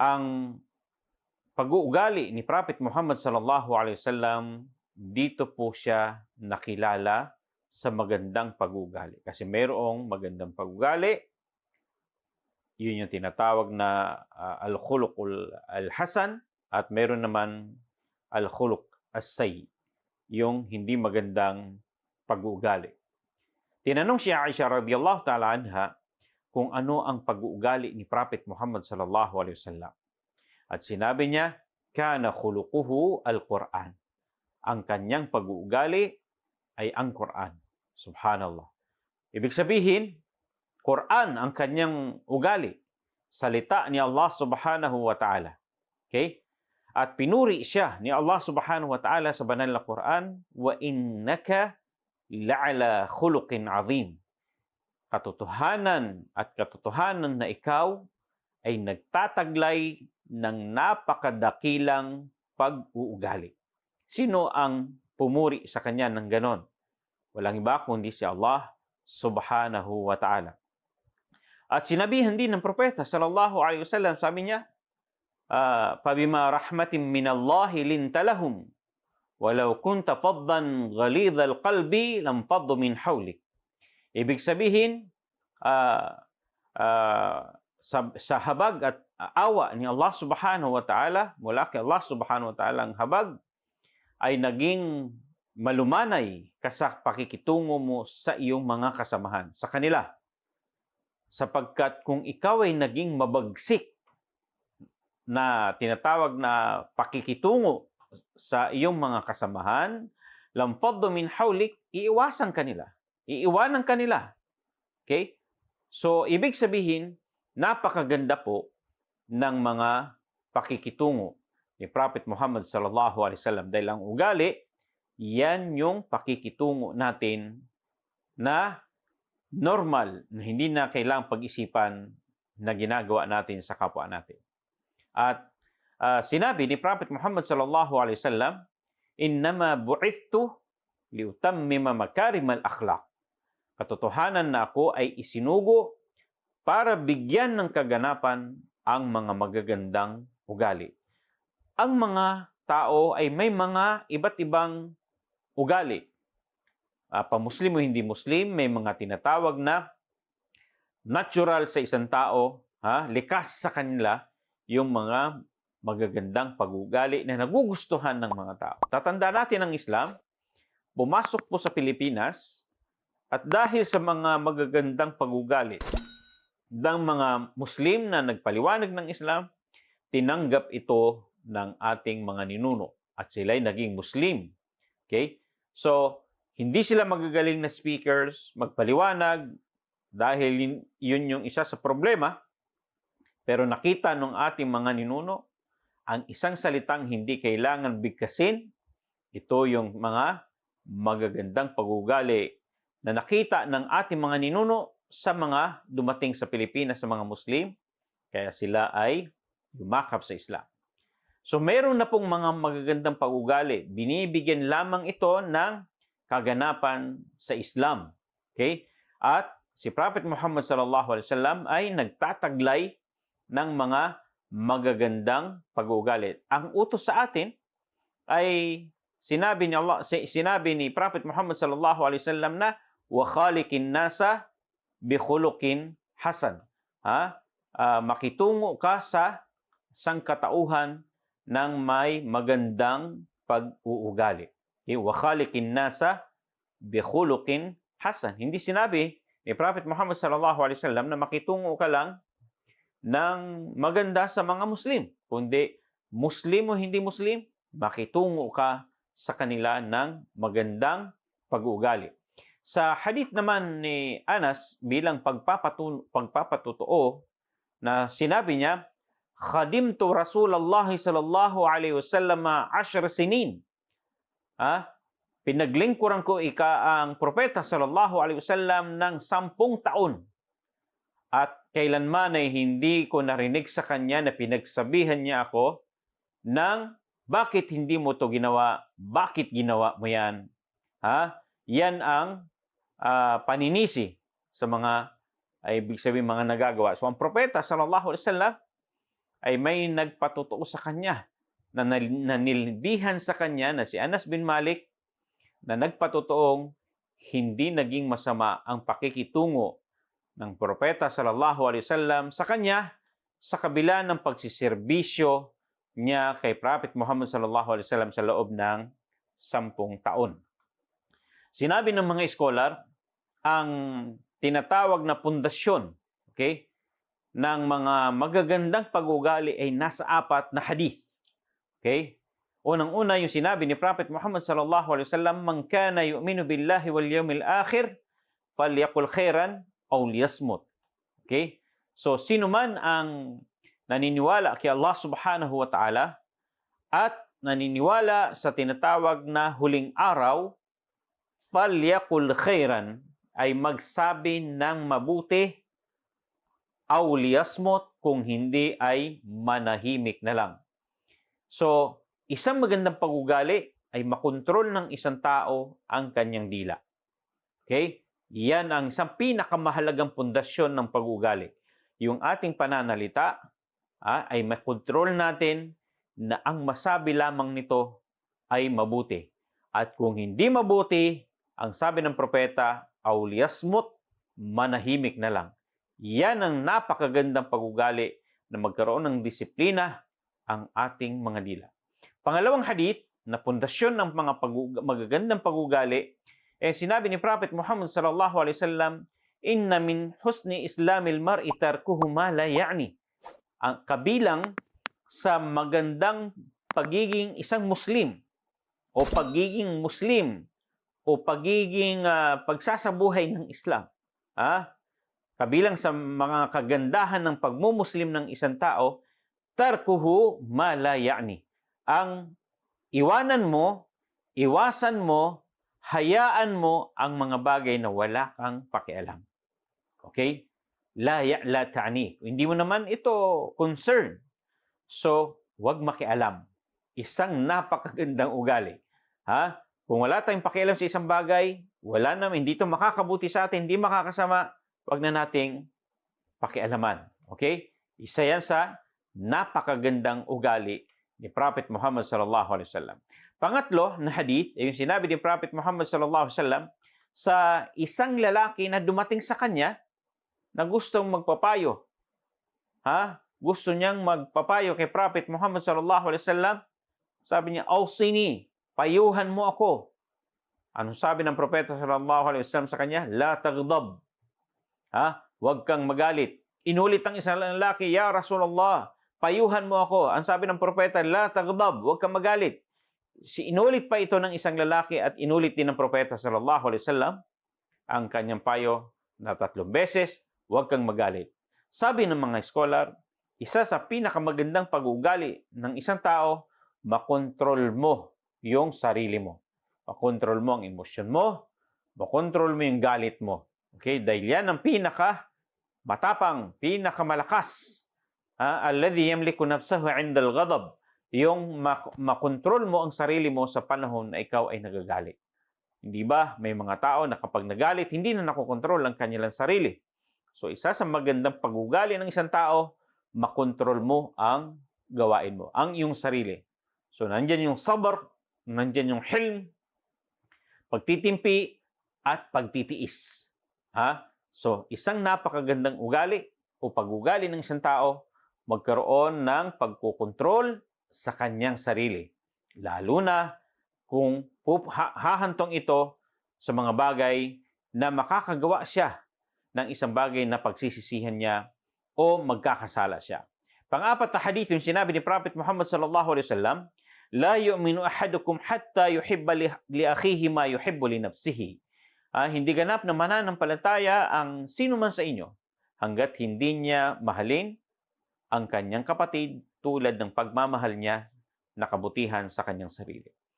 ang pag-uugali ni Prophet Muhammad sallallahu alaihi wasallam dito po siya nakilala sa magandang pag-uugali. Kasi mayroong magandang pag-uugali, yun yung tinatawag na uh, al-khuluqul al-hasan at meron naman al-khuluq as-sayyi, yung hindi magandang pag-uugali. Tinanong si Aisha radhiyallahu ta'ala anha kung ano ang pag-uugali ni Prophet Muhammad sallallahu alaihi wasallam. At sinabi niya, kana khuluquhu al-Quran. Ang kanyang pag-uugali ay ang Quran. Subhanallah. Ibig sabihin, Quran ang kanyang ugali. Salita ni Allah subhanahu wa ta'ala. Okay? At pinuri siya ni Allah subhanahu wa ta'ala sa banal na Quran, wa innaka la'ala khuluqin azim. Katotohanan at katotohanan na ikaw ay nagtataglay ng napakadakilang pag-uugali. Sino ang pumuri sa kanya ng ganon? Walang iba kundi si Allah subhanahu wa ta'ala. At sinabihan din ng propeta sallallahu alaihi wasallam, sabi niya, pabima rahmatin min Allah linta walau kunta faddan ghalidh al-qalbi lam faddu min hawlik. Ibig sabihin, uh, uh, sa, sa habag at awa ni Allah subhanahu wa ta'ala, mula kay Allah subhanahu wa ta'ala ang habag, ay naging malumanay ka sa pakikitungo mo sa iyong mga kasamahan, sa kanila sapagkat kung ikaw ay naging mabagsik na tinatawag na pakikitungo sa iyong mga kasamahan, lamfaddo min hawlik, iiwasan kanila. Iiwanan kanila. Okay? So, ibig sabihin, napakaganda po ng mga pakikitungo ni Prophet Muhammad sallallahu alaihi wasallam dahil ang ugali yan yung pakikitungo natin na normal na hindi na kailangang pag-isipan na ginagawa natin sa kapwa natin. At uh, sinabi ni Prophet Muhammad sallallahu alaihi wasallam, "Innama bu'ithtu liutammima makarim al-akhlaq." Katotohanan na ako ay isinugo para bigyan ng kaganapan ang mga magagandang ugali. Ang mga tao ay may mga iba't ibang ugali uh, pa-Muslim o hindi Muslim, may mga tinatawag na natural sa isang tao, ha, likas sa kanila yung mga magagandang pag-ugali na nagugustuhan ng mga tao. Tatanda natin ang Islam, pumasok po sa Pilipinas at dahil sa mga magagandang pag-ugali ng mga Muslim na nagpaliwanag ng Islam, tinanggap ito ng ating mga ninuno at sila'y naging Muslim. Okay? So, hindi sila magagaling na speakers, magpaliwanag, dahil yun yung isa sa problema. Pero nakita ng ating mga ninuno, ang isang salitang hindi kailangan bigkasin, ito yung mga magagandang pagugali na nakita ng ating mga ninuno sa mga dumating sa Pilipinas sa mga Muslim, kaya sila ay yumakap sa Islam. So meron na pong mga magagandang pagugali. Binibigyan lamang ito ng kaganapan sa Islam. Okay? At si Prophet Muhammad sallallahu alaihi wasallam ay nagtataglay ng mga magagandang pag-uugali. Ang utos sa atin ay sinabi ni Allah sinabi ni Prophet Muhammad sallallahu alaihi wasallam na wa khaliqin nasa bi khuluqin hasan. Ha? Uh, makitungo ka sa sangkatauhan ng may magandang pag-uugali. Okay? Wa khaliqin nasa bi khuluqin hasan. Hindi sinabi ni Prophet Muhammad sallallahu alaihi wasallam na makitungo ka lang ng maganda sa mga Muslim, kundi Muslim o hindi Muslim, makitungo ka sa kanila ng magandang pag-uugali. Sa hadith naman ni Anas bilang pagpapatu- pagpapatutuo na sinabi niya, Khadimtu Rasulullah sallallahu alaihi wasallam 10 sinin Ha? Pinaglingkuran ko ika ang propeta sallallahu alaihi wasallam ng sampung taon. At kailanman ay hindi ko narinig sa kanya na pinagsabihan niya ako ng bakit hindi mo to ginawa? Bakit ginawa mo yan? Ha? Yan ang uh, paninisi sa mga ay ibig sabihin mga nagagawa. So ang propeta sallallahu alaihi wasallam ay may nagpatotoo sa kanya na nanildihan sa kanya na si Anas bin Malik na nagpatotoong hindi naging masama ang pakikitungo ng propeta sallallahu alaihi wasallam sa kanya sa kabila ng pagsiserbisyo niya kay Prophet Muhammad sallallahu alaihi wasallam sa loob ng sampung taon. Sinabi ng mga scholar, ang tinatawag na pundasyon, okay, ng mga magagandang pag-ugali ay nasa apat na hadith. Okay? Unang-una yung sinabi ni Prophet Muhammad sallallahu alaihi wasallam, "Man kana yu'minu billahi wal yawmil akhir, falyakul khairan aw liyasmut." Okay? So sino man ang naniniwala kay Allah Subhanahu wa Ta'ala at naniniwala sa tinatawag na huling araw, falyakul khairan ay magsabi ng mabuti aw liyasmut kung hindi ay manahimik na lang. So, isang magandang pag-ugali ay makontrol ng isang tao ang kanyang dila. Okay? Yan ang isang pinakamahalagang pundasyon ng pag-ugali. Yung ating pananalita ah, ay makontrol natin na ang masabi lamang nito ay mabuti. At kung hindi mabuti, ang sabi ng propeta, auliyasmut, manahimik na lang. Yan ang napakagandang pag-ugali na magkaroon ng disiplina ang ating mga dila. Pangalawang hadith na pundasyon ng mga pag- magagandang pag-ugali eh sinabi ni Prophet Muhammad sallallahu alaihi wasallam inna min husni islamil mar'i tarkuhu ma la ya'ni ang kabilang sa magandang pagiging isang muslim o pagiging muslim o pagiging ah, pagsasabuhay ng Islam ah kabilang sa mga kagandahan ng pagmumuslim ng isang tao tarkuhu ma la ya'ni. Ang iwanan mo iwasan mo hayaan mo ang mga bagay na wala kang pakialam. Okay? La ya la ta'ni. Hindi mo naman ito concern. So wag makialam. Isang napakagandang ugali ha kung wala tayong pakialam sa isang bagay wala naman hindi ito makakabuti sa atin hindi makakasama wag na nating pakialaman okay isa yan sa napakagandang ugali ni Prophet Muhammad sallallahu alaihi wasallam. Pangatlo na hadith ay yung sinabi ni Prophet Muhammad sallallahu alaihi wasallam sa isang lalaki na dumating sa kanya na gustong magpapayo. Ha? Gusto niyang magpapayo kay Prophet Muhammad sallallahu alaihi wasallam. Sabi niya, "Awsini, payuhan mo ako." Anong sabi ng propeta sallallahu alaihi wasallam sa kanya? La taghdab. Ha? Huwag kang magalit. Inulit ang isang lalaki, "Ya Rasulullah, payuhan mo ako. Ang sabi ng propeta, la tagdab, huwag kang magalit. Si inulit pa ito ng isang lalaki at inulit din ng propeta sallallahu alaihi wasallam ang kanyang payo na tatlong beses, huwag kang magalit. Sabi ng mga scholar, isa sa pinakamagandang pag-ugali ng isang tao, makontrol mo yung sarili mo. Makontrol mo ang emosyon mo, makontrol mo yung galit mo. Okay? Dahil yan ang pinaka matapang, pinakamalakas Ah, alladhi yamliku nafsahu 'inda al-ghadab. Yung mak- makontrol mo ang sarili mo sa panahon na ikaw ay nagagalit. Hindi ba? May mga tao na kapag nagalit, hindi na nakokontrol ang kanilang sarili. So isa sa magandang pag-ugali ng isang tao, makontrol mo ang gawain mo, ang iyong sarili. So nandyan yung sabr, nandyan yung hilm, pagtitimpi, at pagtitiis. Ha? So isang napakagandang ugali o pag-ugali ng isang tao, magkaroon ng pagkukontrol sa kanyang sarili. Lalo na kung hahantong ito sa mga bagay na makakagawa siya ng isang bagay na pagsisisihan niya o magkakasala siya. Pang-apat na hadith yung sinabi ni Prophet Muhammad sallallahu alaihi wasallam, la yu'minu ahadukum hatta yuhibba li, akhihi ma yuhibbu li nafsihi. Ah, hindi ganap na mananampalataya ang sino man sa inyo hanggat hindi niya mahalin ang kanyang kapatid tulad ng pagmamahal niya na kabutihan sa kanyang sarili.